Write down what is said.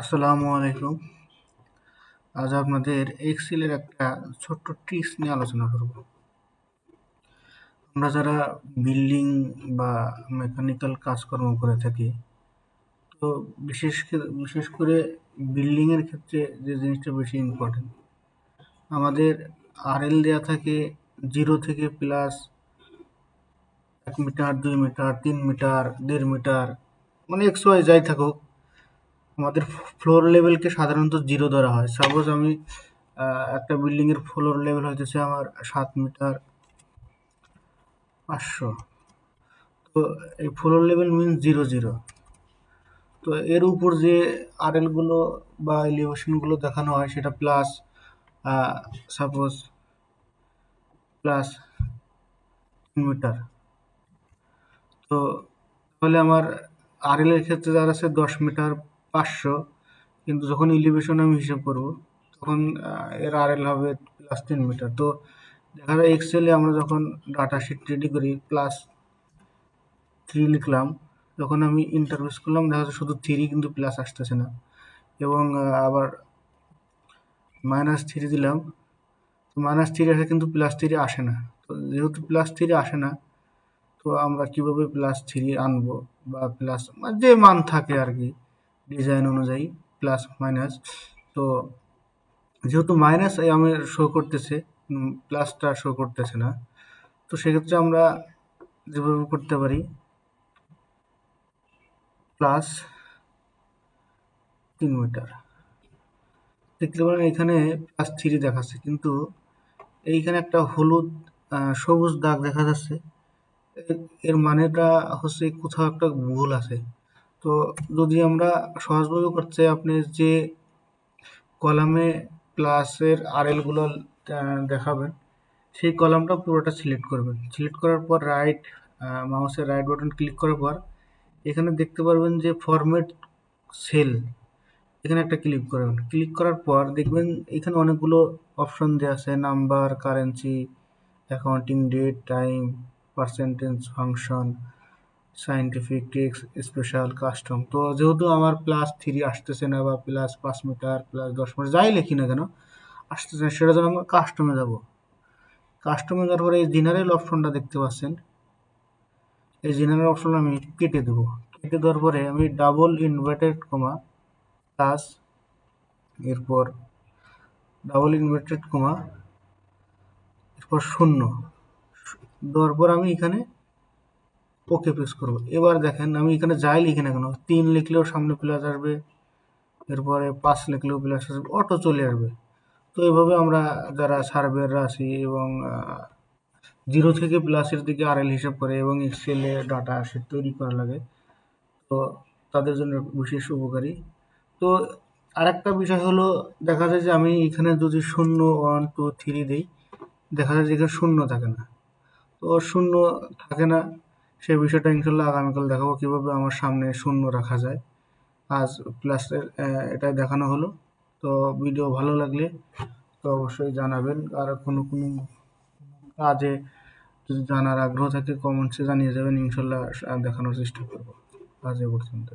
আসসালামু আলাইকুম। আজ আপনাদের এক্সেলের একটা ছোট্ট ট্রিক্স নিয়ে আলোচনা করব। আমরা যারা বিল্ডিং বা মেকানিক্যাল কাজকর্ম করে থাকি, তো বিশেষ বিশেষ করে বিল্ডিংয়ের ক্ষেত্রে যে জিনিসটা বেশি ইম্পর্টেন্ট আমাদের আরএল দেওয়া থাকে জিরো থেকে প্লাস এক মিটার দুই মিটার তিন মিটার দেড় মিটার মানে এক্স ওয়াই যাই থাকুক আমাদের ফ্লোর লেভেলকে সাধারণত জিরো ধরা হয়। সাপোজ আমি একটা বিল্ডিংয়ের ফ্লোর লেভেল হইতেছে আমার সাত মিটার পাঁচশো। তো এই floor level mean zero zero তো এর উপর যে আরএলগুলো বা এলিভেশনগুলো দেখানো হয়, সেটা প্লাস সাপোজ প্লাস তিন মিটার তো তাহলে আমার আরএল এর ক্ষেত্রে যারা আছে দশ মিটার পাঁচশো, কিন্তু যখন ইলিভেশন আমি হিসাব করব, তখন এর আর এল হবে প্লাস তিন মিটার তো দেখা যায় এক্সেলে আমরা যখন ডাটা শিট রেডি করি প্লাস থ্রি লিখলাম যখন আমি ইন্টারভিউস করলাম, দেখা যাচ্ছে শুধু থ্রি কিন্তু প্লাস আসতেছে না। এবং আবার মাইনাস থ্রি দিলাম, তো মাইনাস থ্রি আসে কিন্তু প্লাস থ্রি আসে না। তো যেহেতু প্লাস থ্রি আসে না, তো আমরা কীভাবে প্লাস থ্রি আনব বা প্লাস যে মান থাকে আর কি। ডিজাইন অনুযায়ী প্লাস মাইনাস তো যেহেতু মাইনাস আমি শো করতেছে প্লাসটা শো করতেছে না। তো সেক্ষেত্রে আমরা যেভাবে করতে পারি প্লাস তিন মিটার দেখতে পারেন এখানে প্লাস থ্রি দেখাচ্ছে, কিন্তু এইখানে একটা হলুদ সবুজ দাগ দেখা যাচ্ছে। এর মানেটা হচ্ছে কোথাও একটা ভুল আছে। তো যদি আমরা সহজভাবে করতে আপনি যে কলামে প্লাসের আরএলগুলো দেখাবেন, সেই কলামটা পুরোটা সিলেক্ট করবেন। সিলেক্ট করার পর রাইট মাউসের রাইট বাটন ক্লিক করার পর এখানে দেখতে পারবেন যে ফরম্যাট সেল এখানে একটা ক্লিক করবেন। ক্লিক করার পর দেখবেন এখানে অনেকগুলো অপশন দেওয়া আছে number currency accounting date time percentage function scientific text special custom তো যেহেতু আমার প্লাস থ্রি আসতেছে না বা প্লাস পাঁচ মিটার প্লাস দশ মিটার যাই লিখি না কেন, আসতেছে না সেটা জন্য আমরা কাস্টমে যাব। কাস্টমে যাওয়ার পরে এই জেনারেল অপশনটা দেখতে পাচ্ছেন। এই জেনারেল অপশন আমি কেটে দেবো। কেটে দেওয়ার পরে আমি ডাবল ইনভার্টেড কমা প্লাস এরপর ডাবল ইনভার্টেড কমা এরপর শূন্য। দেওয়ার পর আমি এখানে ওকে প্রেস করব। এবার দেখেন আমি এখানে যাই লিখি না কেন, তিন লিখলেও সামনে প্লাস আসবে, এরপরে পাঁচ লিখলেও প্লাস আসবে অটো চলে আসবে। তো এভাবে আমরা যারা সার্ভেয়াররা আছি এবং জিরো থেকে প্লাসের দিকে আরএল হিসাব করে এবং এক্সেলে ডাটা শিট তৈরি করা লাগে, তো তাদের জন্য বিশেষ উপকারী। তো আরেকটা বিষয় হলো, দেখা যায় যে আমি এখানে যদি শূন্য ওয়ান টু থ্রি দিই, দেখা যায় যে এখানে শূন্য থাকে না। তো শূন্য থাকে না সেই বিষয়টা ইনশাল্লাহ আগামীকাল দেখাবো কীভাবে আমার সামনে শূন্য রাখা যায়। আজ প্লাসের এটা দেখানো হলো। তো ভিডিও ভালো লাগলে তো অবশ্যই জানাবেন। আর কোনো কোনো কাজে যদি জানার আগ্রহ থাকে কমেন্টসে জানিয়ে যাবেন। ইনশাল্লাহ দেখানোর চেষ্টা করব। আজ এ পর্যন্ত